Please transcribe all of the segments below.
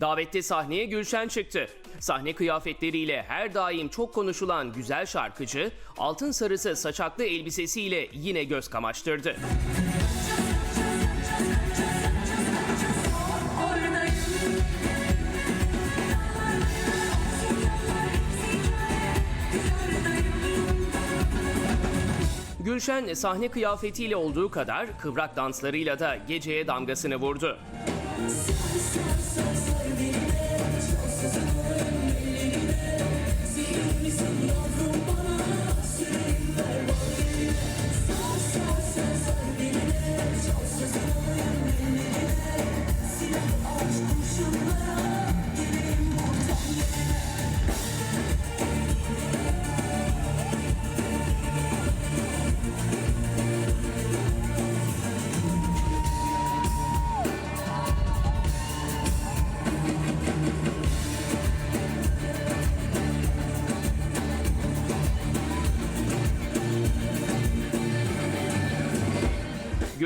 Davette sahneye Gülşen çıktı. Sahne kıyafetleriyle her daim çok konuşulan güzel şarkıcı, altın sarısı saçaklı elbisesiyle yine göz kamaştırdı. Gülşen sahne kıyafetiyle olduğu kadar kıvrak danslarıyla da geceye damgasını vurdu.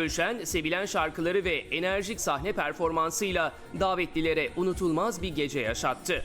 Gülşen, sevilen şarkıları ve enerjik sahne performansıyla davetlilere unutulmaz bir gece yaşattı.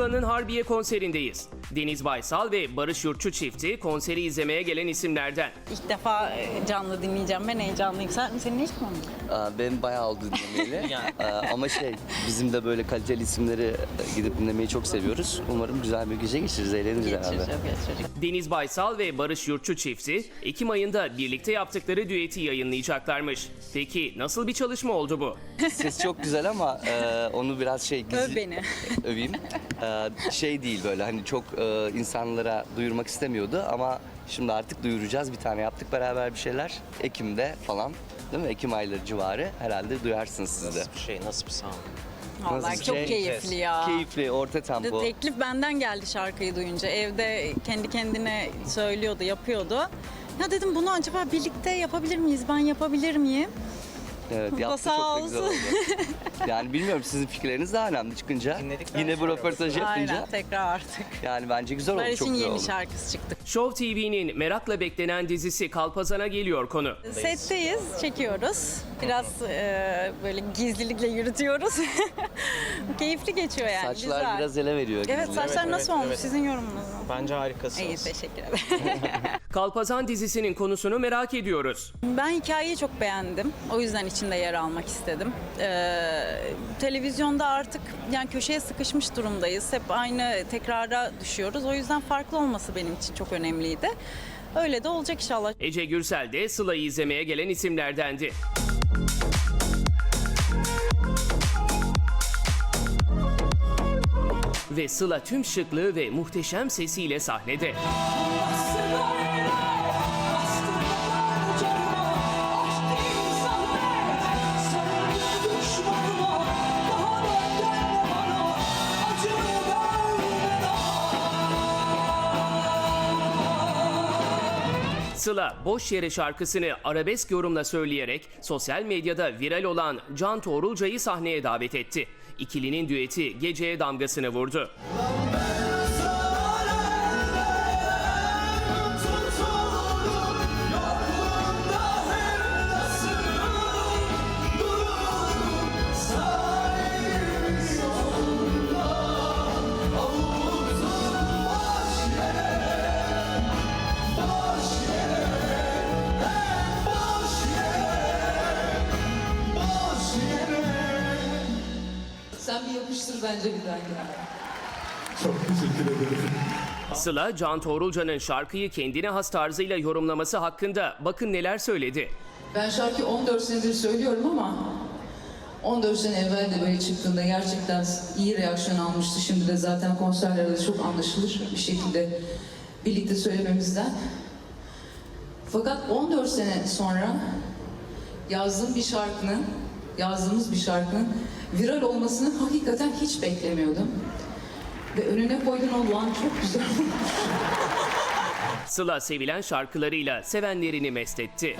Sıla'nın Harbiye konserindeyiz. Deniz Baysal ve Barış Yurtçu çifti konseri izlemeye gelen isimlerden. İlk defa e, canlı dinleyeceğim. Ben heyecanlıyım. Sen, senin hiç mi? Aa, Benim bayağı oldu dinlemeyeli. Aa, Ama şey, bizim de böyle kaliteli isimleri gidip dinlemeyi çok seviyoruz. Umarım güzel bir gece geçiririz, eğleniriz beraber. Geçireceğim, geçireceğim. Deniz Baysal ve Barış Yurtçu çifti Ekim ayında birlikte yaptıkları düeti yayınlayacaklarmış. Peki nasıl bir çalışma oldu bu? Ses çok güzel ama e, onu biraz şey... Öv beni. Öveyim. Ee, şey değil böyle hani çok e, insanlara duyurmak istemiyordu ama şimdi artık duyuracağız. Bir tane yaptık beraber bir şeyler. Ekim'de falan. Değil mi? Ekim ayları civarı. Herhalde duyarsınız siz de. Nasıl bir şey, nasıl bir sound? Vallahi Nasıl çok şey? keyifli ya. Keyifli, orta De- tempo. Teklif benden geldi şarkıyı duyunca. Evde kendi kendine söylüyordu, yapıyordu. Ya dedim bunu acaba birlikte yapabilir miyiz? Ben yapabilir miyim? Evet, yaptı Sağ çok da güzel oldu. olsun. yani bilmiyorum sizin fikirleriniz daha önemli çıkınca. Dinledikten Yine bu sonra röportajı yapınca. Aynen tekrar artık. Yani bence güzel oldu, çok Barış'ın güzel yeni oldu. şarkısı çıktı. Show TV'nin merakla beklenen dizisi Kalpazan'a geliyor konu. Setteyiz, çekiyoruz. Biraz e, böyle gizlilikle yürütüyoruz. Keyifli geçiyor yani. Saçlar güzel. biraz ele veriyor. Evet gizli. saçlar Evet, nasıl evet, olmuş? evet. Sizin yorumunuz mu? Bence harikasınız. İyi teşekkür ederim. Kalpazan dizisinin konusunu merak ediyoruz. Ben hikayeyi çok beğendim. O yüzden içinde yer almak istedim. Ee, televizyonda artık yani köşeye sıkışmış durumdayız. Hep aynı tekrara düşüyoruz. O yüzden farklı olması benim için çok önemliydi. Öyle de olacak inşallah. Ece Gürsel de Sıla'yı izlemeye gelen isimlerdendi. Ve Sıla tüm şıklığı ve muhteşem sesiyle sahnede. Sıla boş yere şarkısını arabesk yorumla söyleyerek sosyal medyada viral olan Can Toğrulca'yı sahneye davet etti. İkilinin düeti geceye damgasını vurdu. Sen bir yapıştır bence bir daha. Sıla, Can Toğrulca'nın şarkıyı kendine has tarzıyla yorumlaması hakkında bakın neler söyledi. Ben şarkıyı 14 senedir söylüyorum ama 14 sene evvel de böyle çıktığında gerçekten iyi reaksiyon almıştı. Şimdi de zaten konserlerde çok anlaşılır bir şekilde birlikte söylememizden. Fakat 14 sene sonra yazdığım bir şarkının, yazdığımız bir şarkının viral olmasını hakikaten hiç beklemiyordum. Ve önüne koyduğun o lan çok güzel. Sıla sevilen şarkılarıyla sevenlerini mest etti.